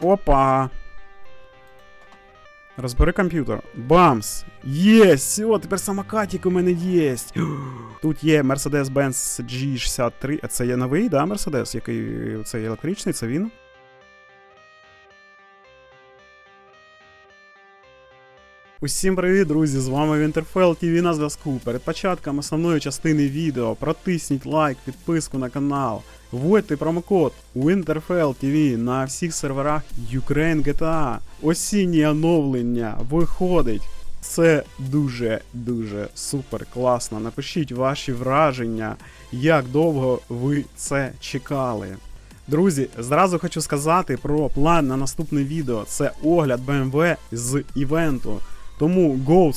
Опа. Розбери комп'ютер. Бамс! Єсть! Все, тепер самокатик у мене є. Тут є Mercedes-Benz G63. А це є новий, да, Mercedes? Який цей електричний, це він? Усім привіт, друзі! З вами Winterfell TV на зв'язку. Перед початком основної частини відео протисніть лайк, підписку на канал. Вводьте промокод Winterfell TV на всіх серверах Ukraine GTA. Осіннє оновлення виходить. Це дуже-дуже супер класно. Напишіть ваші враження, як довго ви це чекали. Друзі, зразу хочу сказати про план на наступне відео. Це огляд BMW з івенту. Тому go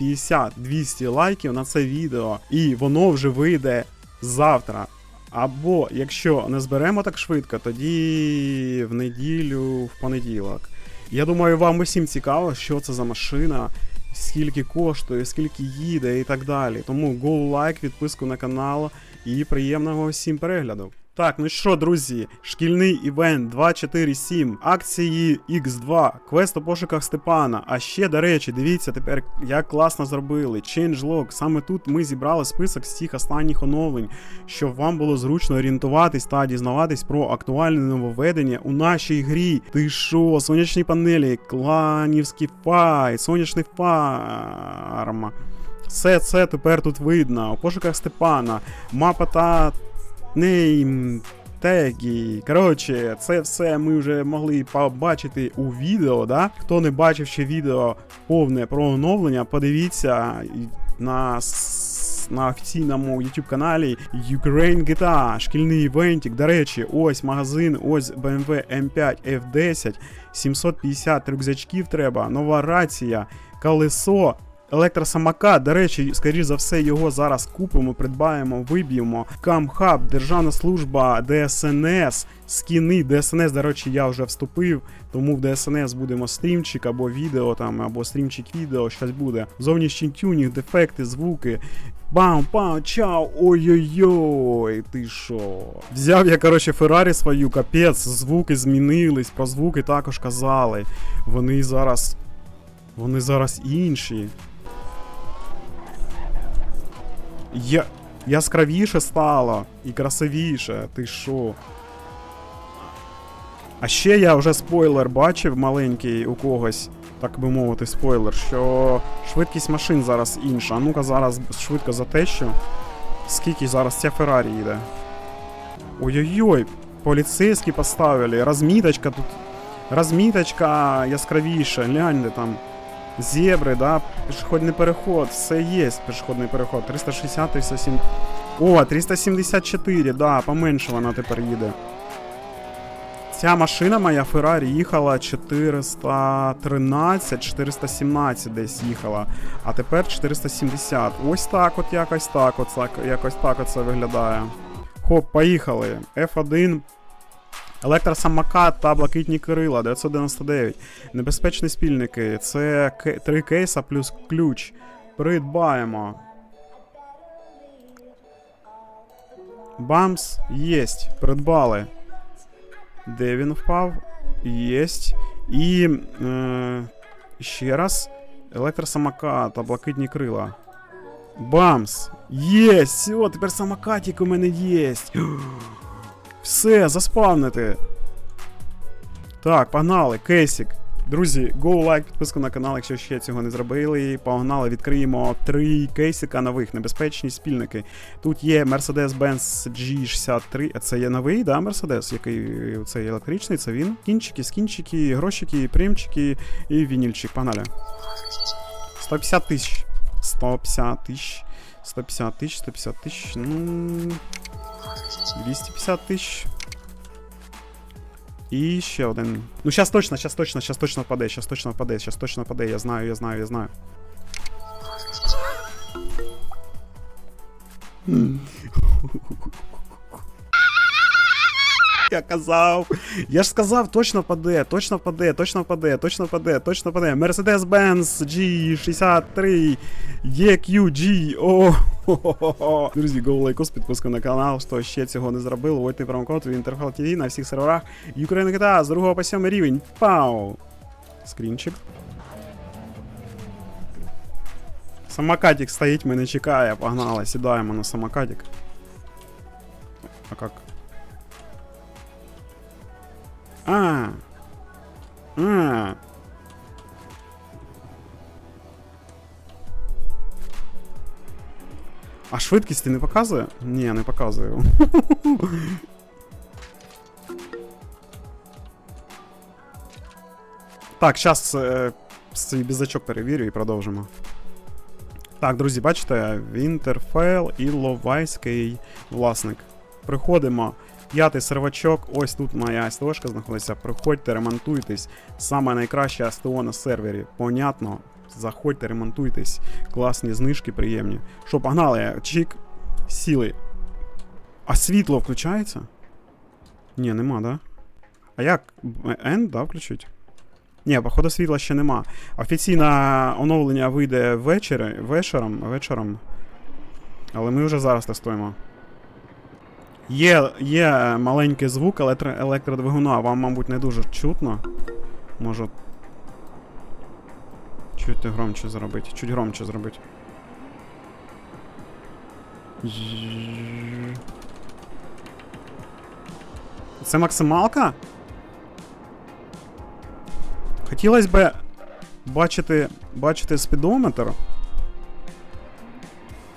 150-200 лайків на це відео, і воно вже вийде завтра. Або якщо не зберемо так швидко, тоді в неділю, в понеділок. Я думаю, вам усім цікаво, що це за машина, скільки коштує, скільки їде і так далі. Тому go лайк, підписку на канал і приємного всім перегляду. Так, ну що, друзі, шкільний івент 247, акції X2, квест у пошуках Степана. А ще, до речі, дивіться тепер, як класно зробили. Changelog. Саме тут ми зібрали список цих останніх оновлень, щоб вам було зручно орієнтуватись та дізнаватись про актуальне нововведення у нашій грі. Ти що, сонячні панелі, кланівський файт, сонячний фарм. Все це тепер тут видно. У пошуках Степана, мапа та нейм, теги. Коротше, це все ми вже могли побачити у відео. Да? Хто не бачив ще відео повне про оновлення, подивіться на, на офіційному YouTube каналі Ukraine GTA, шкільний івентик. До речі, ось магазин, ось BMW M5 F10, 750 рюкзачків треба, нова рація, колесо. Електросамокат, до речі, скоріш за все, його зараз купимо, придбаємо, виб'ємо. Камхаб, Державна служба ДСНС, скіни. ДСНС, до речі, я вже вступив, тому в ДСНС будемо стрімчик або відео там, або стрімчик відео, щось буде. Зовнішній тюнінг, дефекти, звуки. Бам, пам, чау, ой-ой-ой, ти що? Взяв я, коротше, Феррарі свою, капець, звуки змінились, про звуки також казали. Вони зараз. Вони зараз інші. Я... Яскравіше стало і красивіше, ти що? А ще я вже спойлер бачив маленький у когось, так би мовити, спойлер, що швидкість машин зараз інша. А ну-ка зараз швидко затещу. Скільки зараз ця Феррарі йде? Ой-ой-ой, поліцейські поставили, розміточка тут. Розміточка яскравіша, гляньте там. Зебри, да, пішохідний переход, все є, пішохідний переход. 360, 370. О, 374, да, поменше вона тепер їде. Ця машина моя Феррарі їхала 413, 417 десь їхала, а тепер 470. Ось так от якось так, от якось так от виглядає. Хоп, поїхали. F1 Електросамокат та блакитні Кирила 999. Небезпечні спільники. Це три кейса плюс ключ. Придбаємо. Бамс єсть. Придбали. Де він впав? Єсть. І. Е, ще раз. Електросамокат та блакитні крила. Бамс! Єсть! О, тепер самокатик у мене єсть. Все, заспавнити. Так, погнали, кейсик. Друзі, go лайк, підписку на канал, якщо ще цього не зробили. Погнали, відкриємо три кейсика нових, небезпечні спільники. Тут є Mercedes-Benz G63. А Це є новий, да, Mercedes, який цей електричний, це він. Кінчики, скінчики, грошики, примчики і вінільчик. Погнали. 150 тисяч. 150 тисяч. 150 тисяч, 150 тисяч. Ну. 250 тисяч. І ще один. Ну, зараз точно, зараз точно, зараз точно впаде, зараз точно впаде, зараз точно впаде, я знаю, я знаю, я знаю. Я казав. Я ж сказав, точно впаде, точно впаде, точно впаде, точно впаде, точно впаде. Mercedes-Benz G63 EQG. О, хо-хо-хо. Друзі, go лайкос, підписку на канал, хто ще цього не зробив. Вводьте промокод в Winterfell TV на всіх серверах Ukraine GTA з 2 по 7 рівень. Пау! Скрінчик. Самокатик стоїть, мене чекає, погнали, сідаємо на самокатик. А как? А. А. А швидкість не показує? Ні, не показує. Так, зараз е, свій бізачок перевірю і продовжимо. Так, друзі, бачите, Вінтерфейл і Ловайський власник. Приходимо. П'ятий сервачок, ось тут моя СТОшка знаходиться. Приходьте, ремонтуйтесь. Саме найкраще СТО на сервері. Понятно. Заходьте, ремонтуйтесь. Класні знижки, приємні. Що, погнали? Чик. Сіли. А світло включається? Ні, нема, да? А як? N, да, включить? Ні, походу світла ще нема. Офіційне оновлення вийде ввечері, вечором, вечором. Але ми вже зараз тестуємо. Є, є маленький звук електро, електродвигуна, вам, мабуть, не дуже чутно. Можу. Чуть громче зробити. Чуть громче зробити. Це максималка? Хотілося б бачити, бачити спідометр.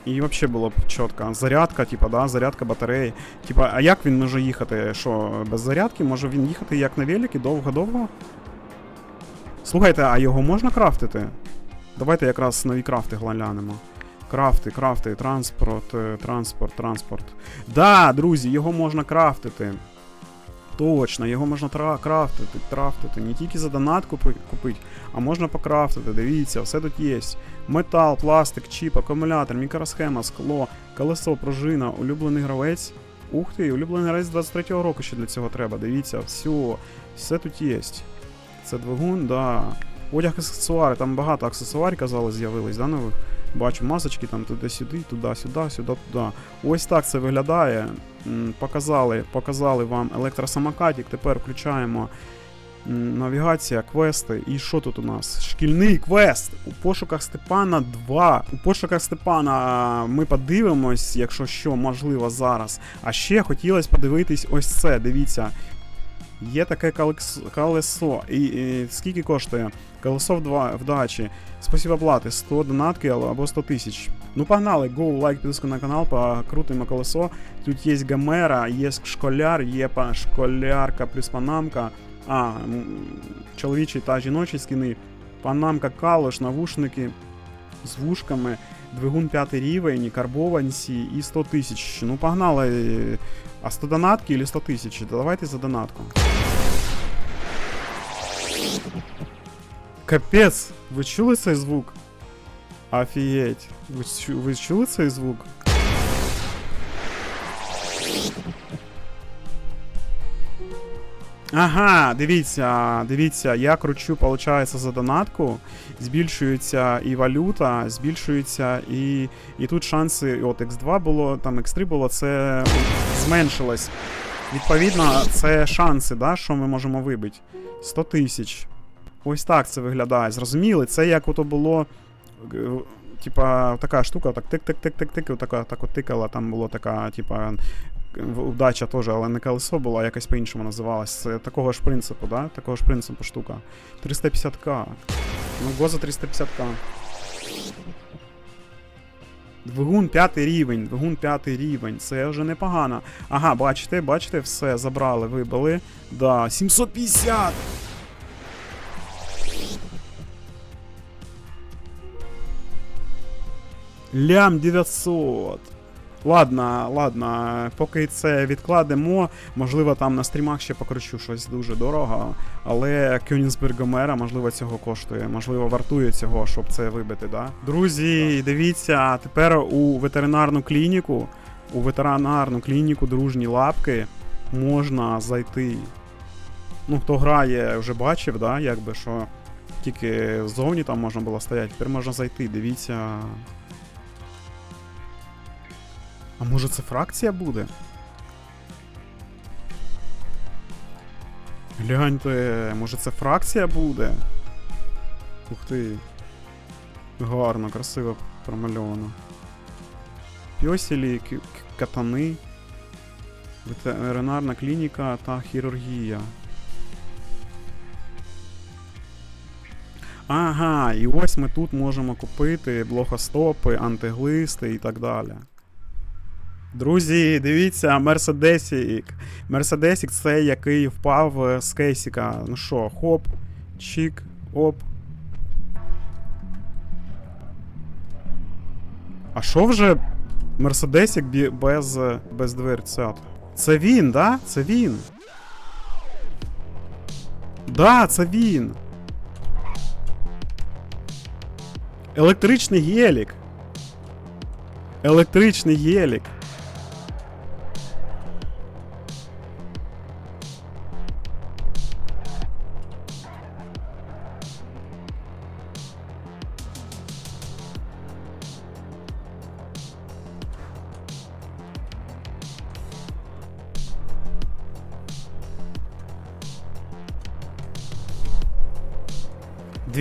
І взагалі було б чітко. Зарядка, типа, да, зарядка батареї. Типа, а як він може їхати? Що, без зарядки? Може він їхати як на великі, довго-довго? Слухайте, а його можна крафтити? Давайте якраз нові крафти глянемо. Крафти, крафти, транспорт, е, транспорт, транспорт. Да, друзі, його можна крафтити. Точно, його можна крафтити, трафтити. Не тільки за донат купи- купити, а можна покрафтити. Дивіться, все тут є. Метал, пластик, чіп, акумулятор, мікросхема, скло, колесо, пружина, улюблений гравець. Ух ти, улюблений гравець 23-го року ще для цього треба. Дивіться, все, все тут є. Це двигун, да. Одяг аксесуари, там багато аксесуарів, казали, з'явились, да, нових. Бачу масочки там туди-сюди, туди-сюди, сюди-туди. Ось так це виглядає. Показали, показали вам електросамокатик. Тепер включаємо навігація, квести. І що тут у нас? Шкільний квест. У пошуках Степана 2. У пошуках Степана ми подивимось, якщо що, можливо, зараз. А ще хотілося подивитись ось це. Дивіться. Є таке колесо. І, і скільки коштує? Колесо вдачі. Спасибо плати, 100 донатки або 100 тисяч. Ну погнали, go, лайк, підписку на канал, покрутимо колесо. Тут є гамера, є школяр, є школярка плюс панамка. А, чоловічі та жіночі скини. Панамка калош, навушники з вушками, двигун 5 рівень, карбованці і 100 тисяч. Ну погнали. А 100 донатки или 100 тисяч? Давайте за донатку. Капець, ви чули цей звук? Офігеть. Ви, чу- ви чули цей звук? Ага, дивіться, дивіться, я кручу, виходить, за донатку, збільшується і валюта, збільшується і. І тут шанси, от X2 було, там X3 було, це зменшилось. Відповідно, це шанси, да, що ми можемо вибити. 100 тисяч. Ось так це виглядає. Зрозуміли? Це як ото було. е, Типа, така штука, так тик-тик-тик-тик-тик, отака, так тикала, там було така, типа, удача теж, але не колесо було, а якось по-іншому називалось. Це такого ж принципу, да? Такого ж принципу штука. 350к. Ну, го за 350к. Двигун п'ятий рівень, двигун п'ятий рівень, це вже непогано. Ага, бачите, бачите, все, забрали, вибили. Да, 750! Лям 900. Ладно, ладно, поки це відкладемо, можливо, там на стрімах ще покручу щось дуже дорого, але Кёнігсберг Гомера, можливо, цього коштує, можливо, вартує цього, щоб це вибити, да? Друзі, дивіться, тепер у ветеринарну клініку, у ветеринарну клініку дружні лапки можна зайти. Ну, хто грає, вже бачив, да, якби, що тільки ззовні там можна було стояти, тепер можна зайти, дивіться. А може це фракція буде? Гляньте, може це фракція буде? Ух ти. Гарно, красиво промальовано. Пьосілі, катани, ветеринарна клініка та хірургія. Ага, і ось ми тут можемо купити блохостопи, антиглисти і так далі. Друзі, дивіться, Мерседесік. Мерседесік це який впав е, з кейсіка. Ну що, хоп, чик, оп. А що вже Мерседесік без, е, без дверцят? Це він, да? Це він. Да, це він. Електричний гелік. Електричний гелік.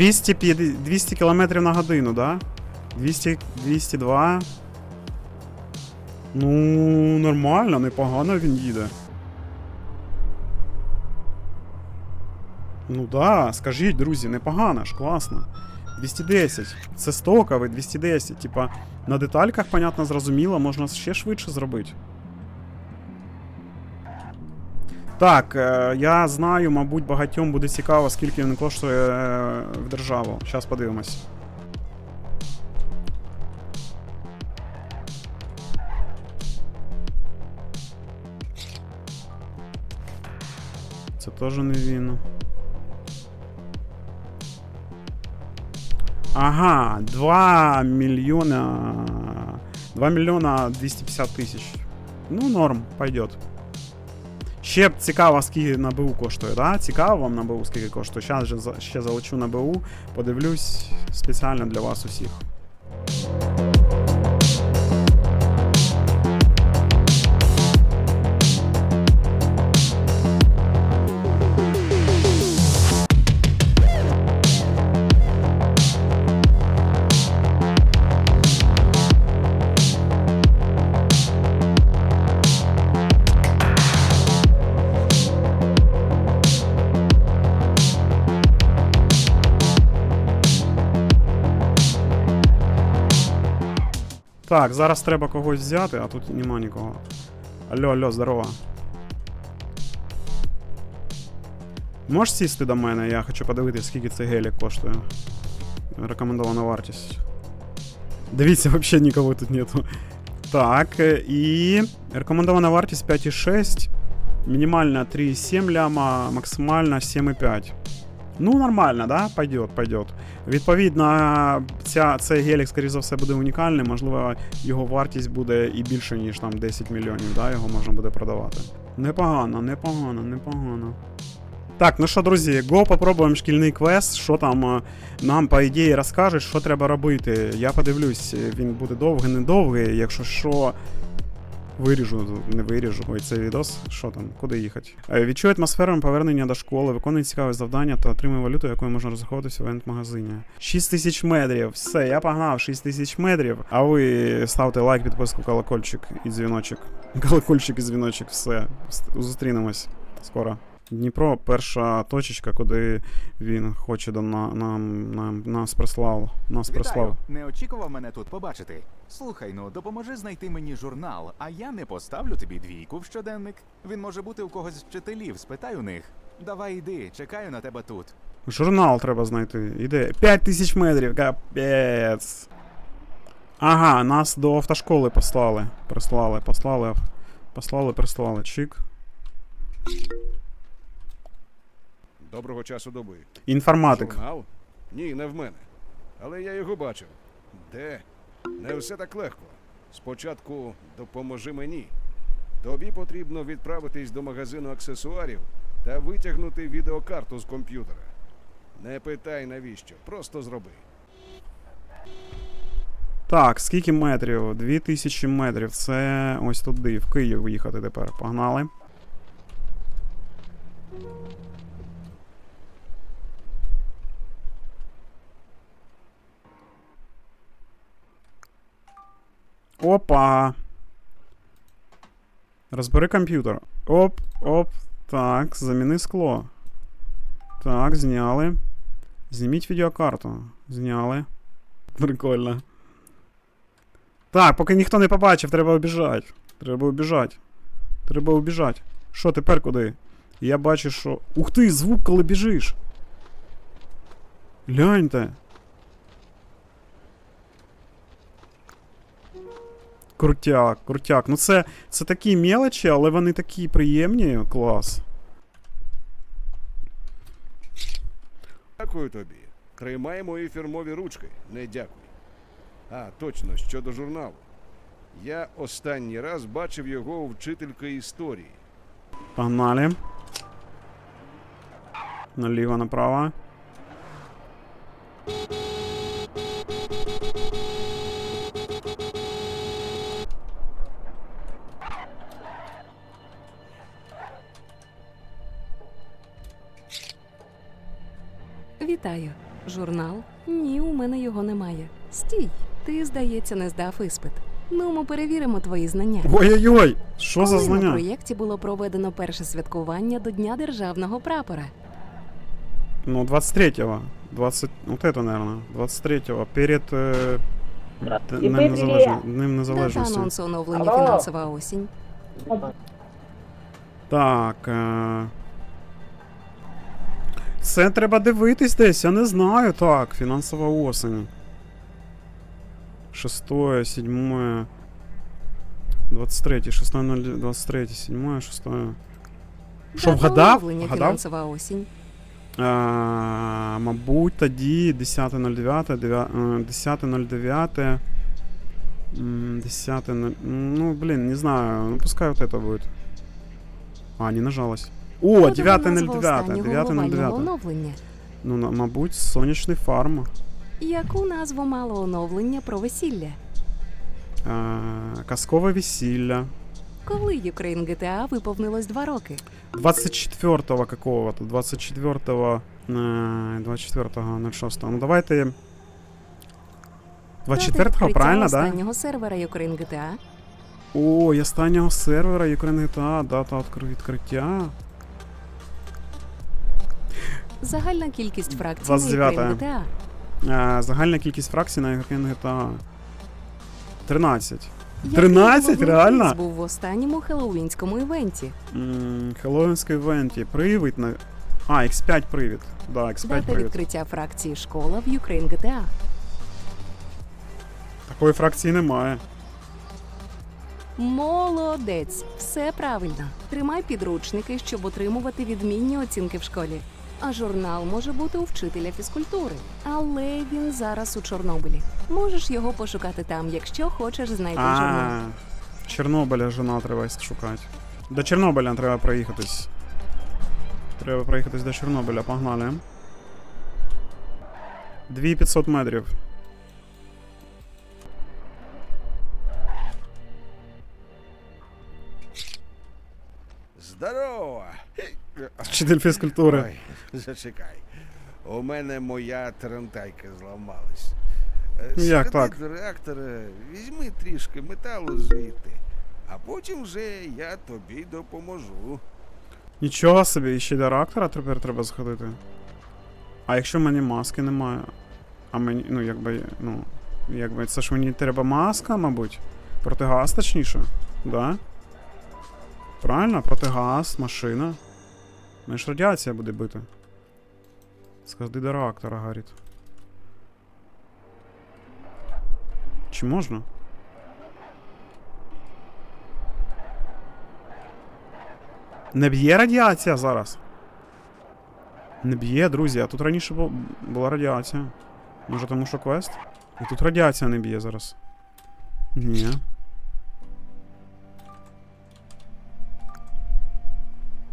Двісті 200 км на годину, да? 200, 202. Ну, нормально, непогано він їде. Ну да, скажіть, друзі, непогано ж, класно. 210. Це стоковий 210. Типа, на детальках, понятно, зрозуміло, можна ще швидше зробити. Так, е, я знаю, мабуть, багатьом буде цікаво, скільки він коштує е, в державу. Зараз подивимось. Це теж не він. Ага, 2 мільйона. 2 мільйона 250 тисяч. Ну, норм, пойдет. Ще б цікаво, скільки на БУ коштує, да? Цікаво вам на БУ, скільки коштує. Зараз ще залечу на БУ, подивлюсь спеціально для вас усіх. Так, зараз треба когось взяти, а тут нема нікого. Алло, алло, здорово. Можеш сісти до мене? Я хочу подивитися, скільки цей гелік коштує. Рекомендована вартість. Дивіться, взагалі нікого тут нету. Так, е, і рекомендована вартість 5,6. Мінімальна 3,7 ляма, максимальна 7,5. Ну, нормально, да? Пойдет, пойдет. Відповідно, ця, цей гелік, скоріш за все, буде унікальний. Можливо, його вартість буде і більше, ніж там 10 мільйонів, да? його можна буде продавати. Непогано, непогано, непогано. Так, ну що, друзі, го попробуємо шкільний квест. Що там е, нам, по ідеї, розкажуть, що треба робити. Я подивлюсь, він буде довгий, не довгий. Якщо що, виріжу, не виріжу. Ой, цей відос. Що там, куди їхати? Е, Відчує атмосферу повернення до школи, виконує цікаве завдання та отримує валюту, якою можна розраховуватися в івент-магазині. 6 тисяч метрів. Все, я погнав 6 тисяч метрів. А ви ставте лайк, підписку, колокольчик і дзвіночок. Колокольчик і дзвіночок, все. Зустрінемось скоро. Дніпро перша точечка, куди він хоче до на, нам, нам нас прислав. Нас прислав. Не очікував мене тут побачити. Слухай, ну допоможи знайти мені журнал, а я не поставлю тобі двійку в щоденник. Він може бути у когось з вчителів, спитай у них. Давай йди, чекаю на тебе тут. Журнал треба знайти. Іде. 5 тисяч метрів, капець. Ага, нас до автошколи послали. Прислали, послали. Послали, прислали. Чик. Доброго часу доби. Інформатик. Журнал? Ні, не в мене. Але я його бачив. Де? Не все так легко. Спочатку допоможи мені. Тобі потрібно відправитись до магазину аксесуарів та витягнути відеокарту з комп'ютера. Не питай навіщо, просто зроби. Так, скільки метрів? 2000 метрів. Це ось туди, в Київ їхати тепер. Погнали. Опа. Розбери комп'ютер. Оп, оп. Так, заміни скло. Так, зняли. Зніміть відеокарту. Зняли. Прикольно. Так, поки ніхто не побачив, треба обіжати. Треба обіжати. Треба обіжати. Що тепер куди? Я бачу, що. Ух ти, звук, коли біжиш. Гляньте. Крутяк, крутяк. Ну це, це такі мелочі, але вони такі приємні. Клас. Дякую тобі. Тримай мої фірмові ручки. Не дякуй. А, точно, щодо журналу. Я останній раз бачив його у вчительки історії. Погнали. Наліво, направо. Вітаю. Журнал? Ні, у мене його немає. Стій, ти, здається, не здав іспит. Ну, ми перевіримо твої знання. Ой-ой-ой! Що за знання? проєкті було проведено перше святкування до Дня державного прапора. Ну, 23-го. 20... Вот это, наверное. 23-го. Перед э, Днем, Незалежно... Днем Дата Незалежності. анонсу оновлення фінансова осінь. Так. Е... Це треба дивитись десь, я не знаю. Так, фінансова осень. Шестое, седьмое. 23, 6, 0, 23, 7, 6. Що, Дата вгадав? оновлення Вгадав? фінансова осінь. Е, мабуть, тоді 10.09, дев'я- е, 10.09. м, 10. Ну, блин, не знаю. Ну, пускай вот это будет. А, не нажалось. О, Подана 9.09. назва останнього 9.09. оновлення. Ну, мабуть, сонячний фарм. Яку назву мало оновлення про весілля? Казкове весілля. Коли Ukraine GTA виповнилось два роки? 24-го какого-то. 24-го. е, 24-го 06 Ну, давайте. 24-го, правильно, да? останнього сервера Ukraine GTA О, і останнього сервера Ukraine GTA, дата відкр- відкриття. Загальна кількість фракцій 29-е. на Ukraine GTA. Е, загальна кількість фракцій на Ukraine GTA. 13. Який 13? головний Реально? приз був в останньому хеллоуінському івенті. М, Хеллоуінський івенті. Привід на. А, X5 привід. Да, X5 Дата привід. відкриття фракції школа в Ukraine GTA. Такої фракції немає. Молодець, все правильно. Тримай підручники, щоб отримувати відмінні оцінки в школі. А журнал може бути у вчителя фізкультури, але він зараз у Чорнобилі. Можеш його пошукати там, якщо хочеш знайти журнал. А, Чорнобиля жена треба шукати. До Чорнобиля треба проїхатись. Треба проїхатись до Чорнобиля, погнали. 2500 метрів. Здорово! Вчитель фізкультури. Ой, зачекай. У мене моя тарантайка зламалась. Е, Як так? реактора, візьми трішки металу звідти, а потім вже я тобі допоможу. Нічого собі, ще до реактора тепер треба сходити. А якщо в мене маски немає? А мені, ну якби, ну, якби, це ж мені треба маска, мабуть. Протигаз, точніше. Да? Правильно, протигаз, машина. Мене ж радіація буде бити. Сходи до реактора, Гарріт. Чи можна? Не б'є радіація зараз. Не б'є, друзі, а тут раніше бу- була радіація. Може тому що квест? І тут радіація не б'є зараз. Ні.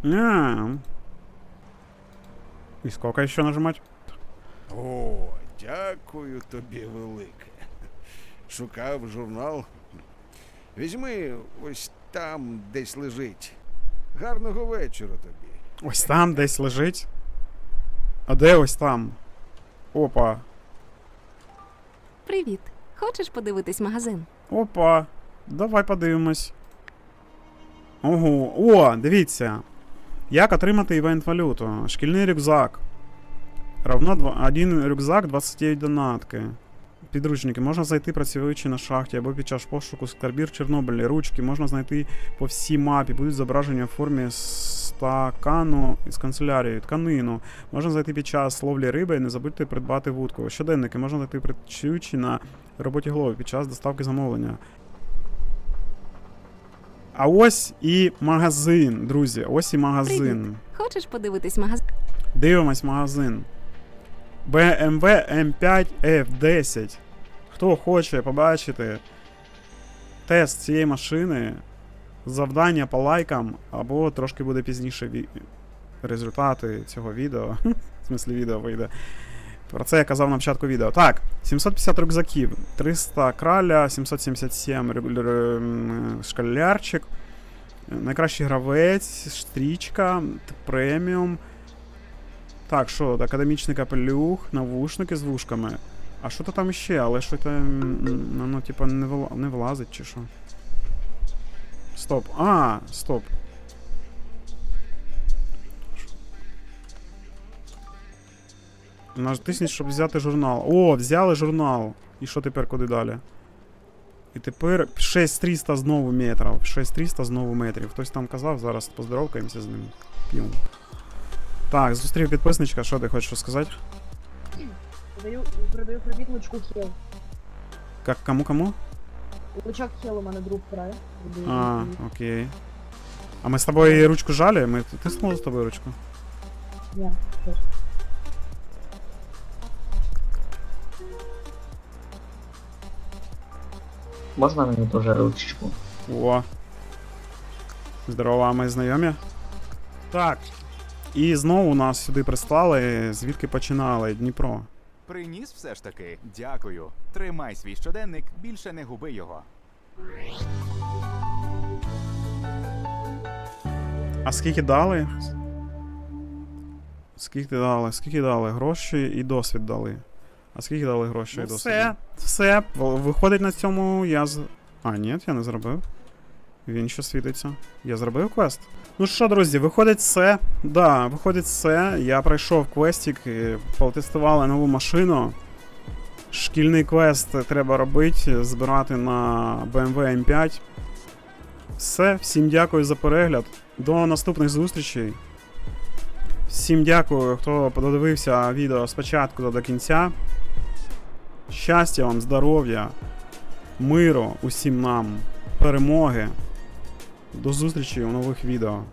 А. И сколько еще нажимать? О, дякую тобі велике. Шукав журнал. Візьми, ось там десь лежить. Гарного вечора тобі. Ось там десь лежить. А де ось там? Опа. Привіт. Хочеш подивитись магазин? Опа. Давай подивимось. Ого. О, дивіться. Як отримати івент валюту? Шкільний рюкзак. Равно два- один рюкзак 29 донатки. Підручники можна знайти працюючи на шахті або під час пошуку скарбів в Чорнобилі. Ручки можна знайти по всій мапі. Будуть зображення в формі стакану із канцелярією. Тканину. Можна знайти під час ловлі риби і не забудьте придбати вудку. Щоденники можна знайти працюючи на роботі голови під час доставки замовлення. А ось і магазин, друзі. Ось і магазин. Хочеш подивитись магазин? Дивимось магазин. BMW M5 F10. Хто хоче побачити тест цієї машини, завдання по лайкам, або трошки буде пізніше ві... результати цього відео. В смислі відео вийде. Про це я казав на початку відео. Так, 750 рюкзаків, 300 краля, 777 рю- рю- м, шкалярчик, найкращий гравець, стрічка, преміум. Так, що, академічний капелюх, навушники з вушками. А що то там ще, але що м, м, типа, не влазить чи що? Стоп. А, стоп. Натисніть, щоб взяти журнал. О, взяли журнал. І що тепер куди далі? І тепер 6300 знову метрів. 6300 знову метрів. Хтось там казав, зараз поздоровкаємося з ним. П'ємо. Так, зустрів підписничка, що ти хочеш сказати? Продаю, продаю кредит лучку Хел. Как кому кому? Лучак Хел у мене друг грає. А, окей. А ми з тобою ручку жали? Ми тиснули з тобою ручку? Ні, все. Можна мені теж ручечку? О. Здорово, а ми знайомі? Так. І знову нас сюди прислали, звідки починали Дніпро. Приніс все ж таки. Дякую. Тримай свій щоденник, більше не губи його. А скільки дали? Скільки дали? Скільки дали? Гроші і досвід дали. А скільки дали гроші Ну і все. Все. Виходить на цьому я з. А, ні, я не зробив. Він ще світиться. Я зробив квест? Ну що, друзі, виходить все. Да, виходить все. Я пройшов квестик, потестували нову машину. Шкільний квест треба робити, збирати на BMW M5. Все, всім дякую за перегляд. До наступних зустрічей. Всім дякую, хто подивився відео спочатку до кінця. Щастя вам, здоров'я, миру усім нам, перемоги. До зустрічі у нових відео.